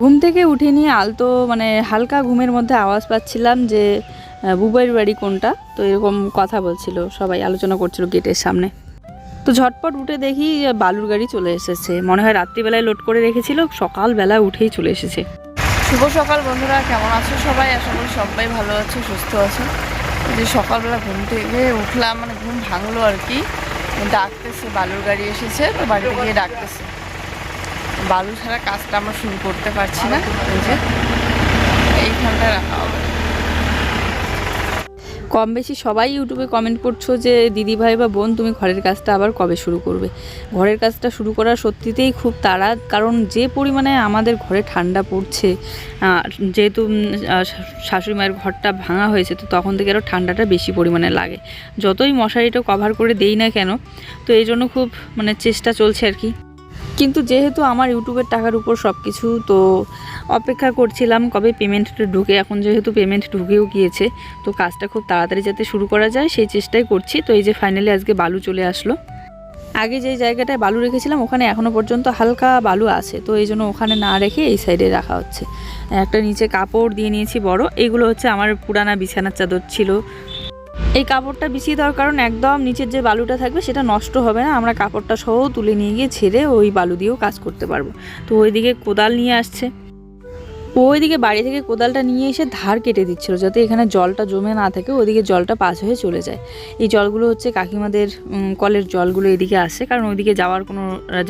ঘুম থেকে উঠে নিয়ে আলতো মানে হালকা ঘুমের মধ্যে আওয়াজ পাচ্ছিলাম যে বুবাইয়ের বাড়ি কোনটা? তো এরকম কথা বলছিল, সবাই আলোচনা করছিল গেটের সামনে। তো ঝটপট উঠে দেখি বালুর গাড়ি চলে এসেছে। মনে হয় রাত্রিবেলায় লোড করে রেখেছিল, সকালবেলা উঠেই চলে এসেছে। শুভ সকাল বন্ধুরা, কেমন আছো সবাই? আশা করি সবাই ভালো আছো, সুস্থ আছো। যে সকালবেলা ঘুম থেকে উঠলাম মানে ঘুম ভাঙলো আর কি। ডাকতেছে, বালুর গাড়ি এসেছে, তো বাড়িতে গিয়ে ডাকতেছে। বালু ছাড়া কাজটা আমরা শুরু করতে পারছি না। এই যে এইখানটায় রাখা হবে। কম বেশি সবাই ইউটিউবে কমেন্ট করছ যে দিদি ভাই বা বোন, তুমি ঘরের কাজটা আবার কবে শুরু করবে? ঘরের কাজটা শুরু করা সত্যিতেই খুব তাড়া, কারণ যে পরিমাণে আমাদের ঘরে ঠান্ডা পড়ছে যেহেতু শাশুড়ি মায়ের ঘরটা ভাঙা হয়েছে, তো তখন থেকে আরও ঠান্ডাটা বেশি পরিমাণে লাগে। যতই মশারিটা কভার করে দেই না কেন, তো এই জন্য খুব মানে চেষ্টা চলছে আর কি। কিন্তু যেহেতু আমার ইউটিউবের টাকার উপর সব কিছু তো অপেক্ষা করছিলাম কবে পেমেন্টটা ঢুকে। এখন যেহেতু পেমেন্ট ঢুকেও গিয়েছে, তো কাজটা খুব তাড়াতাড়ি যাতে শুরু করা যায়, সেই চেষ্টাই করছি। তো এই যে ফাইনালি আজকে বালু চলে আসলো। আগে যে জায়গাটায় বালু রেখেছিলাম, ওখানে এখনও পর্যন্ত হালকা বালু আছে। তো এই জন্য ওখানে না রেখে এই সাইডে রাখা হচ্ছে। একটা নিচে কাপড় দিয়ে নিয়েছি বড়। এগুলো হচ্ছে আমার পুরানা বিছানার চাদর ছিল। এই কাপড়টা বিছিয়ে দেওয়ার কারণ একদম নিচের যে বালুটা থাকবে সেটা নষ্ট হবে না। আমরা কাপড়টা সহ তুলে নিয়ে গিয়ে ছেড়ে ওই বালু দিয়েও কাজ করতে পারব। তো ওইদিকে কোদাল নিয়ে আসছে। ওইদিকে বাড়ি থেকে কোদালটা নিয়ে এসে ধার কেটে দিচ্ছিল যাতে এখানে জলটা জমে না থাকে, ওইদিকে জলটা পাস হয়ে চলে যায়। এই জলগুলো হচ্ছে কাকিমাদের কলের জলগুলো এদিকে আসে কারণ ওইদিকে যাওয়ার কোনো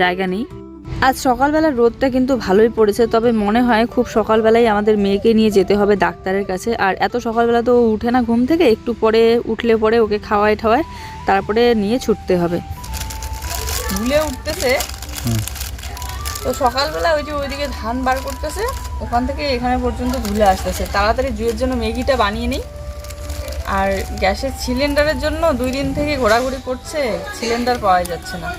জায়গা নেই। আজ সকালবেলা রোদটা কিন্তু ভালোই পড়েছে তবে মনে হয় খুব সকালবেলায় আমাদের মেয়েকে নিয়ে যেতে হবে ডাক্তারের কাছে। আর এত সকালবেলা তো উঠে না ঘুম থেকে একটু পরে উঠলে পরে ওকে খাওয়ায় ঠাওয়ায় তারপরে নিয়ে ছুটতে হবে। ভুলে উঠতেছে। তো সকালবেলা ওই যে ওইদিকে ধান বার করতেছে ওখান থেকে এখানে পর্যন্ত ধুলে আসতেছে। তাড়াতাড়ি জুয়ের জন্য ম্যাগিটা বানিয়ে নিই। আর গ্যাসের সিলিন্ডারের জন্য দুই দিন থেকে ঘোরাঘুরি করছে সিলিন্ডার পাওয়া যাচ্ছে না।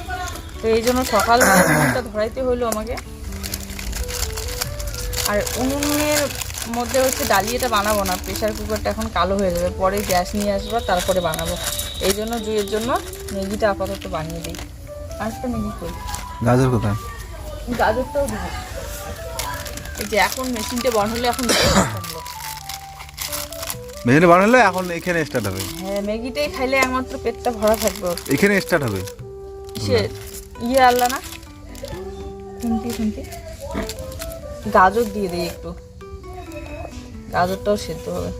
তো এই জন্য সকালবেলা উনুনটা ধরাইতে হলো আমাকে। আর উনুনের মধ্যে হচ্ছে ডালিয়াটা বানাবো না। প্রেশার কুকারটা এখন কালো হয়ে যাবে। পরে গ্যাস নিয়ে আসব তারপরে বানাবো। এই জন্য জুয়ের জন্য ম্যাগিটা আপাতত বানিয়ে দিই। আরেকটা ম্যাগি করি। গাজর কোথায়? গাজরটাও দিব। এই যে এখন মেশিনটা বন্ধ হলে এখন ম্যাগিটা করব। মেশিনে বানালে এখন এখানে স্টার্ট হবে। হ্যাঁ ম্যাগিটাই খাইলে একমাত্র পেটটা ভরা থাকবে এখানে স্টার্ট হবে। সে ইয়ে আল্লাহ না? শুনতি শুনতি গাজর দিয়ে দিই একটু। গাজরটাও সেদ্ধ হবে।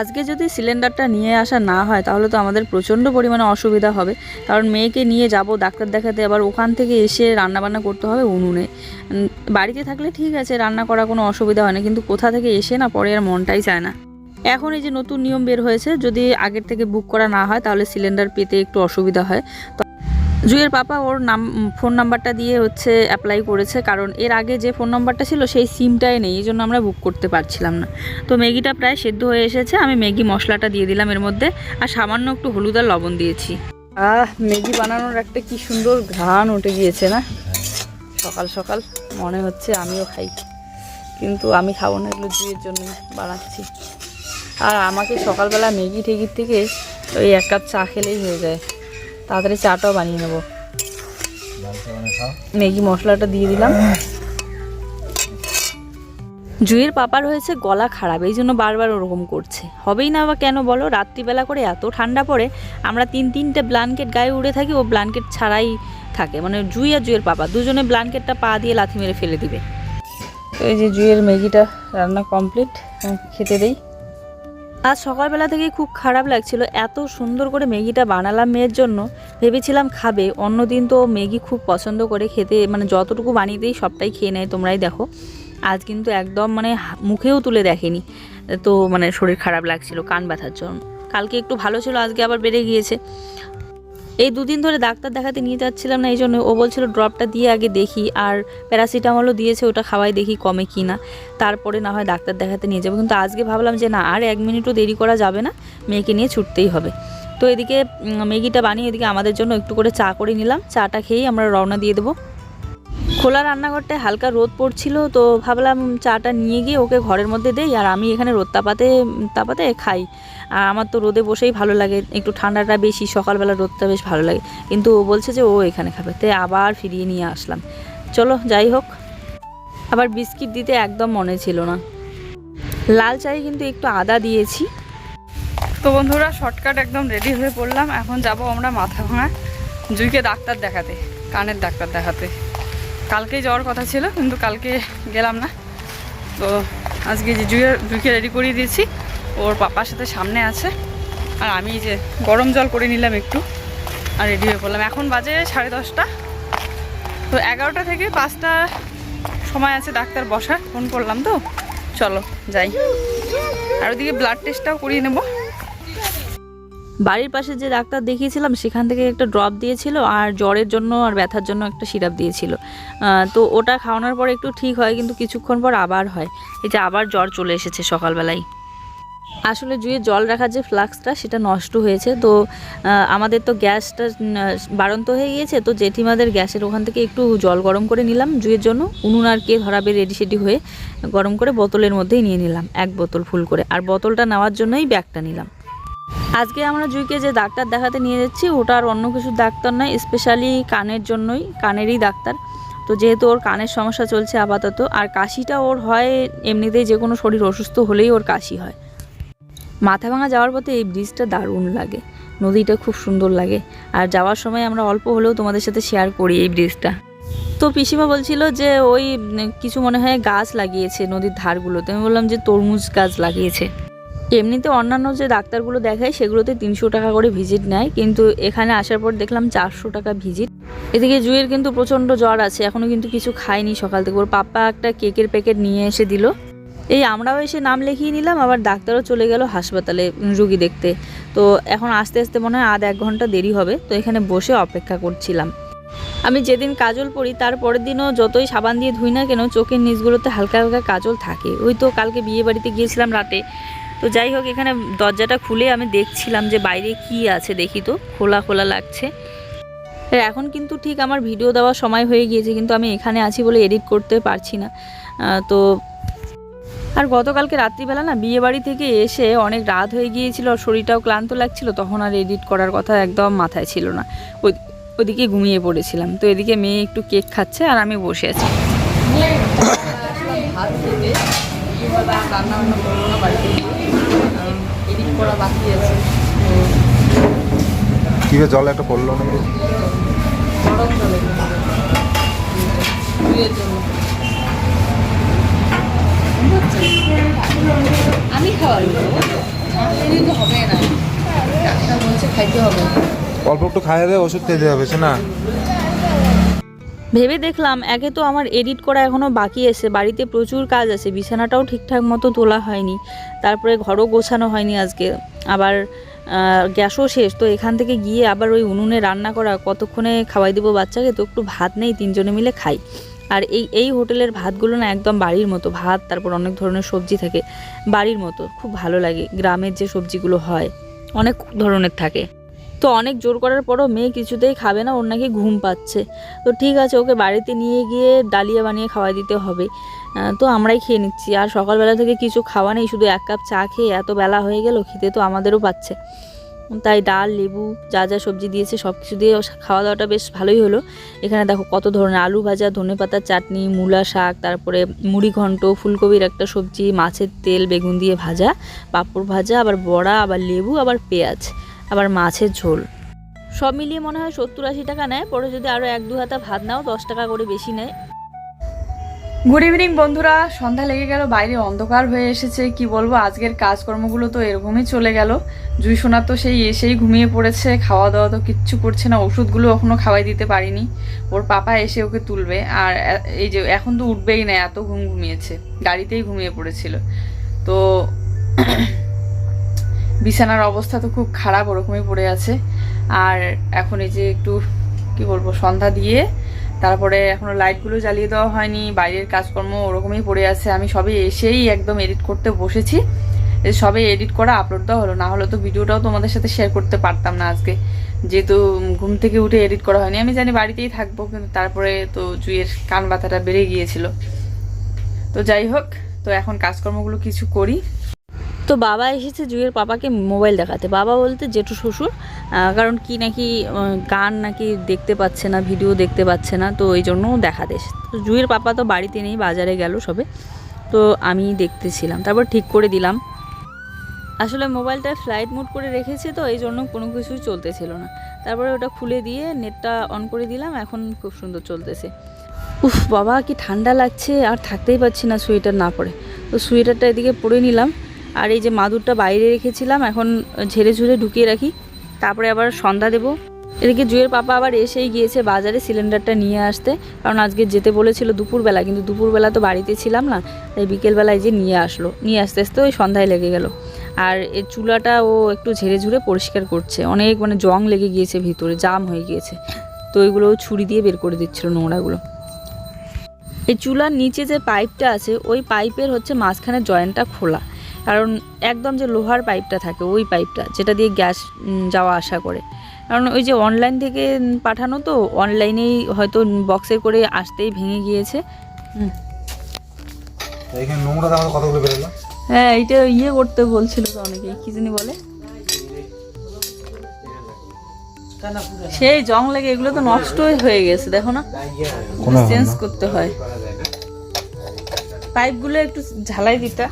আজকে যদি সিলিন্ডারটা নিয়ে আসা না হয়, তাহলে তো আমাদের প্রচণ্ড পরিমাণে অসুবিধা হবে। কারণ মেয়েকে নিয়ে যাব ডাক্তার দেখাতে, আবার ওখান থেকে এসে রান্নাবান্না করতে হবে উনুনে। বাড়িতে থাকলে ঠিক আছে, রান্না করা কোনো অসুবিধা হয় না। কিন্তু কোথা থেকে এসে না, পরে আর মনটাই চায় না। এখন এই যে নতুন নিয়ম বের হয়েছে, যদি আগের থেকে বুক করা না হয়, তাহলে সিলিন্ডার পেতে একটু অসুবিধা হয়। জুয়ের পাপা ওর নাম ফোন নাম্বারটা দিয়ে হচ্ছে অ্যাপ্লাই করেছে, কারণ এর আগে যে ফোন নাম্বারটা ছিল, সেই সিমটাই নেই, এই জন্য আমরা বুক করতে পারছিলাম না। তো ম্যাগিটা প্রায় সেদ্ধ হয়ে এসেছে, আমি ম্যাগি মশলাটা দিয়ে দিলাম এর মধ্যে, আর সামান্য একটু হলুদ আর লবণ দিয়েছি। আহ, ম্যাগি বানানোর একটা কি সুন্দর ঘ্রাণ উঠে গিয়েছে না? সকাল সকাল মনে হচ্ছে আমিও খাই, কিন্তু আমি খাব না এগুলো জুয়ের জন্য বানাচ্ছি। আর আমাকে সকালবেলা ম্যাগি ঠেগির থেকে ওই এক কাপ চা খেলেই হয়ে যায়। তাড়াতাড়ি চাটাও বানিয়ে নেব। ম্যাগি মশলাটা দিয়ে দিলাম। জুয়ের পাপার হয়েছে গলা খারাপ, এই জন্য বারবার ওরকম করছে। হবেই না বা কেন বলো, রাত্রিবেলা করে এত ঠান্ডা পড়ে, আমরা তিন তিনটে ব্ল্যাঙ্কেট গায়ে উড়ে থাকি, ও ব্ল্যাঙ্কেট ছাড়াই থাকে। মানে জুই আর জুয়ের পাপা, দুজনে ব্ল্যাঙ্কেটটা পা দিয়ে লাথি মেরে ফেলে দিবে। এই যে জুয়ের ম্যাগিটা রান্না কমপ্লিট খেতে দেই। আজ সকালবেলা থেকেই খুব খারাপ লাগছিল। এত সুন্দর করে ম্যাগিটা বানালাম মেয়ের জন্য। ভেবেছিলাম খাবে। অন্যদিন তো ম্যাগি খুব পছন্দ করে খেতে মানে যতটুকু বানিয়ে দিই সবটাই খেয়ে নেয়, তোমরাই দেখো। আজ কিন্তু একদম মানে মুখেও তুলে দেখেনি। তো মানে শরীর খারাপ লাগছিল, কান ব্যথার জন্য। কালকে একটু ভালো ছিল, আজকে আবার বেড়ে গিয়েছে। এই দুদিন ধরে ডাক্তার দেখাতে নিয়ে যাচ্ছিলাম না এই জন্য ও বলছিল ড্রপটা দিয়ে আগে দেখি আর প্যারাসিটামলও দিয়েছে, ওটা খাওয়াই দেখি কমে কি না। তারপরে না হয় ডাক্তার দেখাতে নিয়ে যাব। কিন্তু আজকে ভাবলাম যে না, আর এক মিনিটও দেরি করা যাবে না, মেয়েকে নিয়ে ছুটতেই হবে। তো এদিকে মেগিটা ম্যাগিটা বানিয়ে এদিকে আমাদের জন্য একটু করে চা করে নিলাম। চাটা খেয়েই আমরা রওনা দিয়ে দেবো। খোলা রান্নাঘরটায় হালকা রোদ পড়ছিল, তো ভাবলাম চাটা নিয়ে গিয়ে ওকে ঘরের মধ্যে দেই, আর আমি এখানে রোদ তাপাতে তাপাতে খাই। আর আমার তো রোদে বসেই ভালো লাগে, একটু ঠান্ডাটা বেশি, সকালবেলা রোদটা বেশ ভালো লাগে। কিন্তু ও বলছে যে ও এখানে খাবে, তাই আবার ফিরিয়ে নিয়ে আসলাম। চলো, যাই হোক। আবার বিস্কিট দিতে একদম মনে ছিল না। লাল চায়ে কিন্তু একটু আদা দিয়েছি। তো বন্ধুরা, শর্টকাট একদম রেডি হয়ে পড়লাম। এখন যাব আমরা মাথা ভাঙা জুইকে ডাক্তার দেখাতে, কানের ডাক্তার দেখাতে। কালকেই যাওয়ার কথা ছিল, কিন্তু কালকে গেলাম না। তো আজকে যে জুইয়ের জুইকে রেডি করিয়ে দিয়েছি, ওর পাপার সাথে সামনে আছে। আর আমি যে গরম জল করে নিলাম একটু, আর রেডি হয়ে পড়লাম। এখন বাজে সাড়ে দশটা। তো এগারোটা থেকে পাঁচটা সময় আছে ডাক্তার বসার, ফোন করলাম তো। চলো, যাই। আর ওদিকে ব্লাড টেস্টটাও করিয়ে নেব। বাড়ির পাশে যে ডাক্তার দেখিয়েছিলাম, সেখান থেকে একটা ড্রপ দিয়েছিল আর জ্বরের জন্য আর ব্যথার জন্য একটা সিরাপ দিয়েছিল। তো ওটা খাওয়ানোর পর একটু ঠিক হয়, কিন্তু কিছুক্ষণ পর আবার হয়। এই যে আবার জ্বর চলে এসেছে সকালবেলায়। আসলে জুয়ে জল রাখার যে ফ্লাক্সটা, সেটা নষ্ট হয়েছে। তো আমাদের তো গ্যাসটা বাড়ন্ত হয়ে গিয়েছে। তো জেঠিমাদের গ্যাসের ওখান থেকে একটু জল গরম করে নিলাম জুয়ের জন্য। উনুন আর কে ধরাবে রেডি সেডি হয়ে গরম করে বোতলের মধ্যেই নিয়ে নিলাম, এক বোতল ফুল করে। আর বোতলটা নেওয়ার জন্যই ব্যাগটা নিলাম। আজকে আমরা জুইকে যে ডাক্তার দেখাতে নিয়ে যাচ্ছি, ওটা আর অন্য কিছু ডাক্তার নয় স্পেশালি কানের জন্যই, কানেরই ডাক্তার। তো যেহেতু ওর কানের সমস্যা চলছে আপাতত, আর কাশিটা ওর হয় এমনিতেই যে কোনো শরীর অসুস্থ হলেই ওর কাশি হয়। মাথা ভাঙা যাওয়ার পথে এই ব্রিজটা দারুণ লাগে, নদীটা খুব সুন্দর লাগে। আর যাওয়ার সময় আমরা অল্প হলেও তোমাদের সাথে শেয়ার করি এই ব্রিজটা তো পিসিমা বলছিল যে ওই কিছু মনে হয় গাছ লাগিয়েছে নদীর ধারগুলোতে, আমি বললাম যে তরমুজ গাছ লাগিয়েছে। এমনিতে অন্যান্য যে ডাক্তারগুলো দেখায়, সেগুলোতে তিনশো টাকা করে ভিজিট নেয়, কিন্তু এখানে আসার পর দেখলাম চারশো টাকা ভিজিট। এদিকে জুয়ের কিন্তু প্রচণ্ড জ্বর আছে এখনও কিন্তু কিছু খায়নি সকাল থেকে। ওর পাপ্পা একটা কেকের প্যাকেট নিয়ে এসে দিল। এই আমরাও এসে নাম লিখিয়ে নিলাম, আবার ডাক্তারও চলে গেল হাসপাতালে রুগী দেখতে। তো এখন আস্তে আস্তে মনে হয় আধ এক ঘণ্টা দেরি হবে, তো এখানে বসে অপেক্ষা করছিলাম। আমি যেদিন কাজল পরি, তার পরের দিনও যতই সাবান দিয়ে ধুই না কেন, চোখের নিচগুলোতে হালকা হালকা কাজল থাকে। ওই তো কালকে বিয়ে বাড়িতে গিয়েছিলাম রাতে তো যাই হোক, এখানে দরজাটা খুলে আমি দেখছিলাম যে বাইরে কি আছে, দেখি তো, খোলা খোলা লাগছে। এখন কিন্তু ঠিক আমার ভিডিও দেওয়ার সময় হয়ে গিয়েছে, কিন্তু আমি এখানে আছি বলে এডিট করতে পারছি না। তো আর গতকালকে রাত্রিবেলা না বিয়ে বাড়ি থেকে এসে অনেক রাত হয়ে গিয়েছিল আর শরীরটাও ক্লান্ত লাগছিল, তখন আর এডিট করার কথা একদম মাথায় ছিল না। ওই ওদিকে ঘুমিয়ে পড়েছিলাম। তো এদিকে মেয়ে একটু কেক খাচ্ছে আর আমি বসে আছি। রান্না বাড়িতে। করা বাকি আছে। জল একটা পড়ল না গরম আমি খাওয়াই তো। হবে না। ডাক্তার বলছে খাইতে হবে। অল্প একটু খাইয়ে দে ওষুধ খেতে হবে সে না? ভেবে দেখলাম একে তো আমার এডিট করা এখনও বাকি আছে, বাড়িতে প্রচুর কাজ আছে, বিছানাটাও ঠিকঠাক মতো তোলা হয়নি, তারপরে ঘরও গোছানো হয়নি আজকে, আবার গ্যাসও শেষ, তো এখান থেকে গিয়ে আবার ওই উনুনে রান্না করা, কতক্ষণে খাওয়াই দেবো বাচ্চাকে, তো একটু ভাত নেই, তিনজনে মিলে খাই, আর এই এই হোটেলের ভাতগুলো না একদম বাড়ির মতো, ভাত, তারপর অনেক ধরনের সবজি থাকে, বাড়ির মতো, খুব ভালো লাগে, গ্রামের যে সবজিগুলো হয়, অনেক ধরনের থাকে। তো অনেক জোর করার পরও মেয়ে কিছুতেই খাবে না, ওর নাকি ঘুম পাচ্ছে। তো ঠিক আছে, ওকে বাড়িতে নিয়ে গিয়ে ডালিয়া বানিয়ে খাওয়াই দিতে হবে। তো আমরাই খেয়ে নিচ্ছি। আর সকালবেলা থেকে কিছু খাওয়া নেই, শুধু এক কাপ চা খেয়ে এত বেলা হয়ে গেল খিদে তো আমাদেরও পাচ্ছে। তাই ডাল, লেবু, যা যা সবজি দিয়েছে সব কিছু দিয়ে খাওয়া দাওয়াটা বেশ ভালোই হলো। এখানে দেখো কত ধরনের আলু ভাজা, ধনে পাতার চাটনি, মূলা শাক, তারপরে মুড়ি ঘন্ট, ফুলকপির একটা সবজি, মাছের তেল, বেগুন দিয়ে ভাজা, পাঁপড় ভাজা, আবার বড়া, আবার লেবু, আবার পেঁয়াজ। আবার মাছের ঝোল। সব মিলিয়ে মনে হয় সত্তর আশি টাকা নেয়, পরে যদি আরও এক দু হাতা ভাত নাও, দশ টাকা করে বেশি নেয়। গুড ইভিনিং বন্ধুরা। সন্ধ্যা লেগে গেল, বাইরে অন্ধকার হয়ে এসেছে। কি বলব, আজকের কাজকর্মগুলো তো এরকমই চলে গেল। জুই সোনা তো সেই এসেই ঘুমিয়ে পড়েছে, খাওয়া দাওয়া তো কিচ্ছু করছে না, ওষুধগুলো এখনও খাওয়াই দিতে পারিনি। ওর পাপা এসে ওকে তুলবে, আর এই যে এখন তো উঠবেই না, এত ঘুম ঘুমিয়েছে, গাড়িতেই ঘুমিয়ে পড়েছিল। তো বিছানার অবস্থা তো খুব খারাপ, ওরকমই পড়ে আছে। আর এখন এই যে একটু, কি বলব, সন্ধ্যা দিয়ে, তারপরে এখনও লাইটগুলো জ্বালিয়ে দেওয়া হয়নি, বাইরের কাজকর্ম ওরকমই পড়ে আছে। আমি সবে এসেই একদম এডিট করতে বসেছি। সবে এডিট করা আপলোড দেওয়া হলো, না হলে তো ভিডিওটাও তোমাদের সাথে শেয়ার করতে পারতাম না আজকে। যেহেতু ঘুম থেকে উঠে এডিট করা হয়নি, আমি জানি বাড়িতেই থাকব, কিন্তু তারপরে তো জুইয়ের কান ব্যথাটা বেড়ে গিয়েছিল। তো যাই হোক, তো এখন কাজকর্মগুলো কিছু করি। তো বাবা এসেছে জুয়ের পাপাকে মোবাইল দেখাতে। বাবা বলতে জেঠু শ্বশুর কারণ কি নাকি গান নাকি দেখতে পাচ্ছে না, ভিডিও দেখতে পাচ্ছে না, তো এই জন্য দেখাতে এসেছে। তো জুয়ের পাপা তো বাড়িতে নেই, বাজারে গেল সবে। তো আমি দেখতেছিলাম, তারপর ঠিক করে দিলাম। আসলে মোবাইলটা ফ্লাইট মোড করে রেখেছে তো এই জন্য কোনো কিছুই চলতেছিল না। তারপরে ওটা খুলে দিয়ে নেটটা অন করে দিলাম, এখন খুব সুন্দর চলতেছে। উফ, বাবা কি ঠান্ডা লাগছে, আর থাকতেই পারছি না সোয়েটার না পরে। তো সোয়েটারটা এদিকে পরে নিলাম। আর এই যে মাদুরটা বাইরে রেখেছিলাম, এখন ঝেড়ে ঝুড়ে ঢুকিয়ে রাখি। তারপরে আবার সন্ধ্যা দেবো। এদিকে জুয়ের পাপা আবার এসেই গিয়েছে বাজারে সিলিন্ডারটা নিয়ে আসতে। কারণ আজকে যেতে বলেছিল দুপুরবেলা, কিন্তু দুপুরবেলা তো বাড়িতে ছিলাম না, তাই বিকেলবেলায় যে নিয়ে আসলো। নিয়ে আসতে আসতে ওই সন্ধ্যায় লেগে গেল। আর এই চুলাটা ও একটু ঝেড়ে ঝুড়ে পরিষ্কার করছে। অনেক মানে জং লেগে গিয়েছে ভিতরে, জাম হয়ে গিয়েছে। তো ওইগুলো ছুরি দিয়ে বের করে দিচ্ছিল নোংরাগুলো। এই চুলার নিচে যে পাইপটা আছে, ওই পাইপের হচ্ছে মাঝখানে জয়েন্টটা খোলা। কারণ একদম যে লোহার পাইপটা থাকে ওই পাইপটা যেটা দিয়ে গ্যাস যাওয়া আসা করে। কারণ ওই যে অনলাইন থেকে পাঠানো তো অনলাইনেই হয়তো বক্সে করে আসতেই ভেঙে গিয়েছে। হ্যাঁ এইটা ইয়ে করতে বলছিল তো অনেকেই কি জানি বলে? সেই জং লেগে এগুলো তো নষ্টই হয়ে গেছে দেখো না। চেঞ্জ করতে হয়। পাইপগুলো একটু ঝালাই দিতা।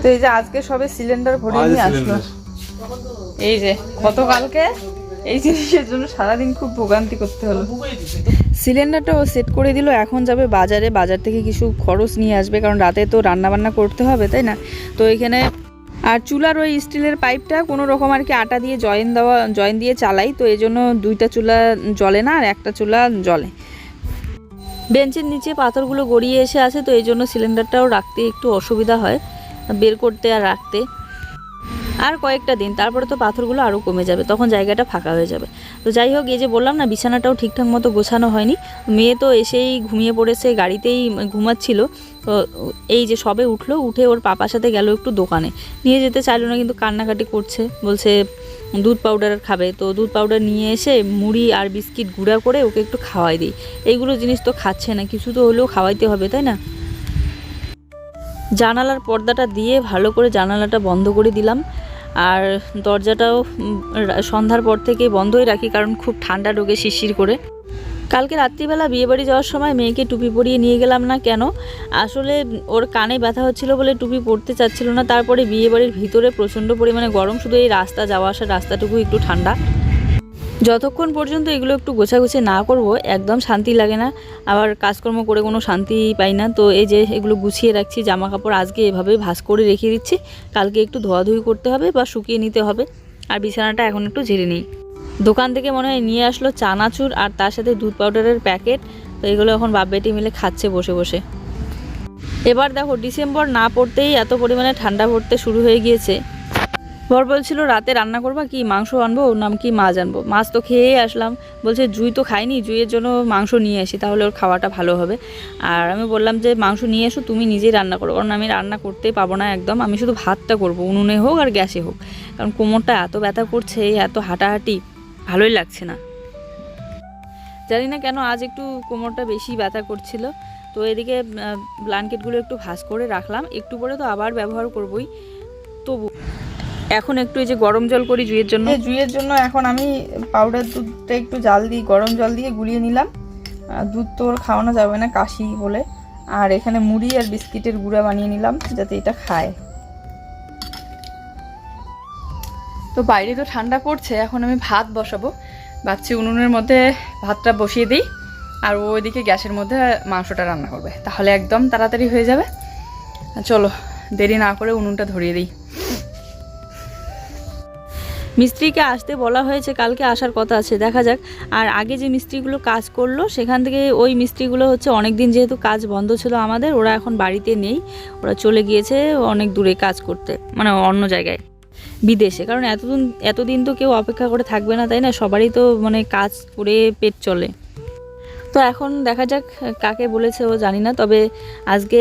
তো এই যে আজকে সবে সিলিন্ডার ভরে নিয়ে আসলো। এই যে গতকালকে এই জিনিসের জন্য সারাদিন খুব ভোগান্তি করতে হলো। সিলিন্ডারটা ও সেট করে দিল এখন যাবে বাজারে। বাজার থেকে কিছু খরচ নিয়ে আসবে কারণ রাতে তো রান্না বান্না করতে হবে তাই না? তো এখানে আর চুলার ওই স্টিলের পাইপটা কোনো রকম আর কি আটা দিয়ে জয়েন দেওয়া জয়েন দিয়ে চালাই তো এই জন্য দুইটা চুলা জলে না আর একটা চুলা জলে বেঞ্চের নিচে পাথরগুলো গড়িয়ে এসে আছে তো এই জন্য সিলিন্ডারটাও রাখতে একটু অসুবিধা হয়। বের করতে আর রাখতে। আর কয়েকটা দিন, তারপরে তো পাথরগুলো আরও কমে যাবে, তখন জায়গাটা ফাঁকা হয়ে যাবে। তো যাই হোক, এই যে বললাম না, বিছানাটাও ঠিকঠাক মতো গোছানো হয়নি। মেয়ে তো এসেই ঘুমিয়ে পড়েছে, গাড়িতেই ঘুমাচ্ছিল। তো এই যে সবে উঠল, উঠে ওর পাপার সাথে গেল একটু দোকানে। নিয়ে যেতে চাইলো না, কিন্তু কান্নাকাটি করছে। বলছে, দুধ পাউডার খাবে। তো দুধ পাউডার নিয়ে এসে মুড়ি আর বিস্কিট গুঁড়া করে ওকে একটু খাওয়াই দিই। এইগুলো জিনিস তো খাচ্ছে না, কিছু তো হলেও খাওয়াইতে হবে, তাই না? জানালার পর্দাটা দিয়ে ভালো করে জানালাটা বন্ধ করে দিলাম। আর দরজাটাও সন্ধ্যার পর থেকে বন্ধই রাখি কারণ খুব ঠান্ডা ঢোকে শিরশির করে। কালকে রাত্রিবেলা বিয়েবাড়ি যাওয়ার সময় মেয়েকে টুপি পরিয়ে নিয়ে গেলাম না কেন? আসলে ওর কানে ব্যথা হচ্ছিল বলে টুপি পরতে চাচ্ছিল না, তারপরে বিয়েবাড়ির ভিতরে প্রচণ্ড পরিমাণে গরম, শুধু এই রাস্তা যাওয়া আসার রাস্তাটুকু একটু ঠান্ডা। যতক্ষণ পর্যন্ত এগুলো একটু গোছাগুছি না করব, একদম শান্তি লাগে না। আবার কাজকর্ম করে কোনো শান্তি পাই না, তো এই যে এগুলো গুছিয়ে রাখছি জামা কাপড় আজকে এভাবে ভাঁজ করে রেখে দিচ্ছি। কালকে একটু ধোয়াধুয়ি করতে হবে বা শুকিয়ে নিতে হবে। আর বিছানাটা এখন একটু ঝেড়ে নিই। দোকান থেকে মনে হয় নিয়ে আসলো চানাচুর আর তার সাথে দুধ পাউডারের প্যাকেট। তো এগুলো এখন বাপ বেটি মিলে খাচ্ছে বসে বসে। এবার দেখো ডিসেম্বর না পড়তেই এত পরিমাণে ঠান্ডা পড়তে শুরু হয়ে গিয়েছে। বর বলছিল, রাতে রান্না করবা কি? মাংস আনব নাম কি? মাছ আনব। মাছ তো খেয়েই আসলাম। বলছে, জুই তো খাইনি, জুইয়ের জন্য মাংস নিয়ে আসি, তাহলে ওর খাওয়াটা ভালো হবে। আর আমি বললাম যে, মাংস নিয়ে এসো, তুমি নিজেই রান্না করো, কারণ আমি রান্না করতেই পাবো না একদম। আমি শুধু ভাতটা করব, উনুনে হোক আর গ্যাসে হোক। কারণ কোমরটা এত ব্যথা করছে, এত হাঁটাহাঁটি, ভালোই লাগছে না। জানি না কেন আজ একটু কোমরটা বেশি ব্যথা করছিল। তো এদিকে ব্ল্যাঙ্কেটগুলো একটু ভাঁজ করে রাখলাম। একটু পরে তো আবার ব্যবহার করবই। তবু এখন একটু এই যে গরম জল করি জুইয়ের জন্য। জুইয়ের জন্য এখন আমি পাউডার দুধটা একটু জাল দিই গরম জল দিয়ে গুলিয়ে নিলাম। দুধ তো ওর খাওয়ানো যাবে না, কাশি বলে আর এখানে মুড়ি আর বিস্কিটের গুঁড়া বানিয়ে নিলাম, যাতে এটা খায়। তো বাইরে তো ঠান্ডা পড়ছে, এখন আমি ভাত বসাবো। বাচ্চি উনুনের মধ্যে ভাতটা বসিয়ে দিই, আর ওইদিকে গ্যাসের মধ্যে মাংসটা রান্না করবে। তাহলে একদম তাড়াতাড়ি হয়ে যাবে। চলো, দেরি না করে উনুনটা ধরিয়ে দিই। মিস্ত্রিকে আসতে বলা হয়েছে, কালকে আসার কথা আছে, দেখা যাক। আর আগে যে মিস্ত্রিগুলো কাজ করল, সেখান থেকে ওই মিস্ত্রিগুলো হচ্ছে অনেক দিন যেহেতু কাজ বন্ধ ছিল আমাদের, ওরা এখন বাড়িতে নেই। ওরা চলে গিয়েছে অনেক দূরে কাজ করতে মানে অন্য জায়গায়, বিদেশে। কারণ এতদিন এতদিন তো কেউ অপেক্ষা করে থাকবে না, তাই না? সবারই তো মানে কাজ করে পেট চলে। তো এখন দেখা যাক, কাকে বলেছে ও জানি না, তবে আজকে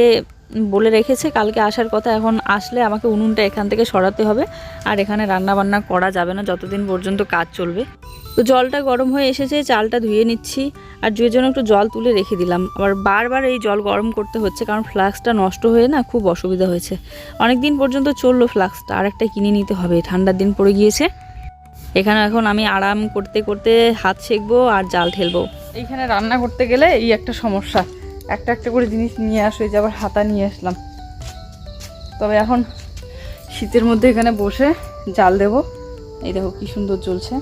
বলে রেখেছে, কালকে আসার কথা, এখন আসলে আমাকে উনুনটা এখান থেকে সরাতে হবে, আর এখানে রান্না বান্না করা যাবে না, যতদিন পর্যন্ত কাজ চলবে। তো জলটা গরম হয়ে এসেছে, চালটা ধুয়ে নিচ্ছি, আর জুয়ের জন্য একটু জল তুলে রেখে দিলাম। আবার বারবার এই জল গরম করতে হচ্ছে, কারণ ফ্লাক্সটা নষ্ট হয়ে না খুব অসুবিধা হয়েছে। অনেক দিন পর্যন্ত চলল ফ্লাক্সটা, আর একটা কিনে নিতে হবে ঠান্ডার দিন পড়ে গিয়েছে। এখানে এখন আমি আরাম করতে করতে হাত সেঁকবো আর জাল ঠেলবো। এইখানে রান্না করতে গেলে এই একটা সমস্যা একটা একটা করে জিনিস নিয়ে আসো যে আবার হাতা নিয়ে আসলাম। তবে এখন শীতের মধ্যে এখানে বসে জাল দেব। এই দেখো কি সুন্দর জ্বলছে।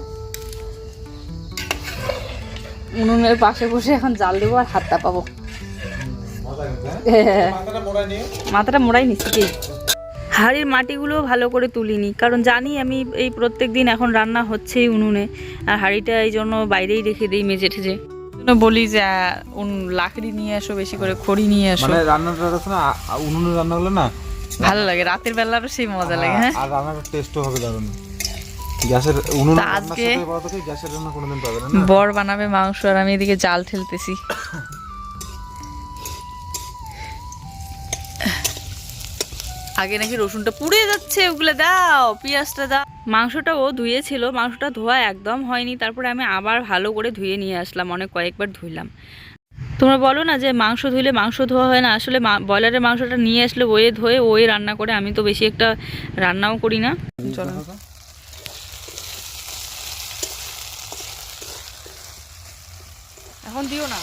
উনুনের পাশে বসে এখন জাল দেবো আর হাতটা পাবো। মাথাটা মোড়াই নিচ্ছি কি? হাড়ির মাটিগুলো ভালো করে তুলিনি, কারণ জানি আমি এই প্রত্যেক দিন এখন রান্না হচ্ছেই উনুনে, আর হাঁড়িটা এই জন্য বাইরেই রেখে দিই মেজে ঠেজে বলি যে উন লাকড়ি নিয়ে আসো বেশি করে খড়ি নিয়ে আসো। মানে রান্নাটা আছে না উনুনে রান্না হলে না ভালো লাগে রাতের বেলারও সেই মজা লাগে হ্যাঁ? আর রান্নাটা টেস্টও হবে দারুণ। গ্যাসের উনুনে আজকে- গ্যাসের রান্না কোনোদিন পাবে না? বর বানাবে মাংস আর আমি এদিকে জাল ঠেলতেছি। আগে নাকি রসুনটা পুড়ে যাচ্ছে, ওগুলো দাও, পেঁয়াজটা দাও। মাংসটা ও ধুয়েছিল, মাংসটা ধোয়া একদম হয়নি। তারপরে আমি আবার ভালো করে ধুয়ে নিয়ে আসলাম, অনেক কয়েকবার ধুইলাম। তোমরা বলো না যে মাংস ধুইলে মাংস ধোয়া হয় না? আসলে ব্রয়লারের মাংসটা নিয়ে আসলে ওয়ে ধোয়ে ওয়ে রান্না করে আমি তো বেশি একটা রান্নাও করি না। চলো। এখন দিও না।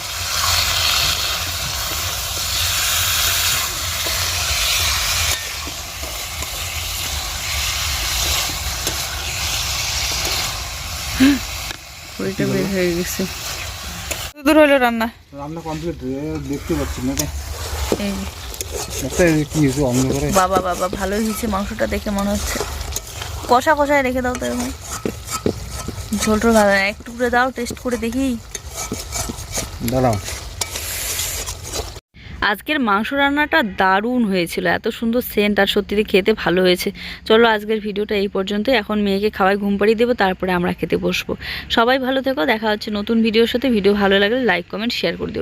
ওইটা বের হয়ে গেছে। দূর হলো রান্না? রান্না কমপ্লিট দেখতে পাচ্ছি না বাবা বাবা ভালোই হয়েছে মাংসটা দেখে মনে হচ্ছে। কষা কষায় রেখে দাও তো এখন ঝোল টোল ভালো এক টুকরে করে দাও টেস্ট করে দেখি। দাঁড়াও। আজকের মাংস রান্নাটা দারুণ হয়েছিল, এত সুন্দর সেন্ট আর সত্যিতে খেতে ভালো হয়েছে। চলো আজকের ভিডিওটা এই পর্যন্ত, এখন মেয়েকে খাওয়াই ঘুম পাড়িয়ে দেবো, তারপরে আমরা খেতে বসবো। সবাই ভালো থেকো, দেখা হচ্ছে নতুন ভিডিওর সাথে, ভিডিও ভালো লাগলে লাইক কমেন্ট শেয়ার করে দিও।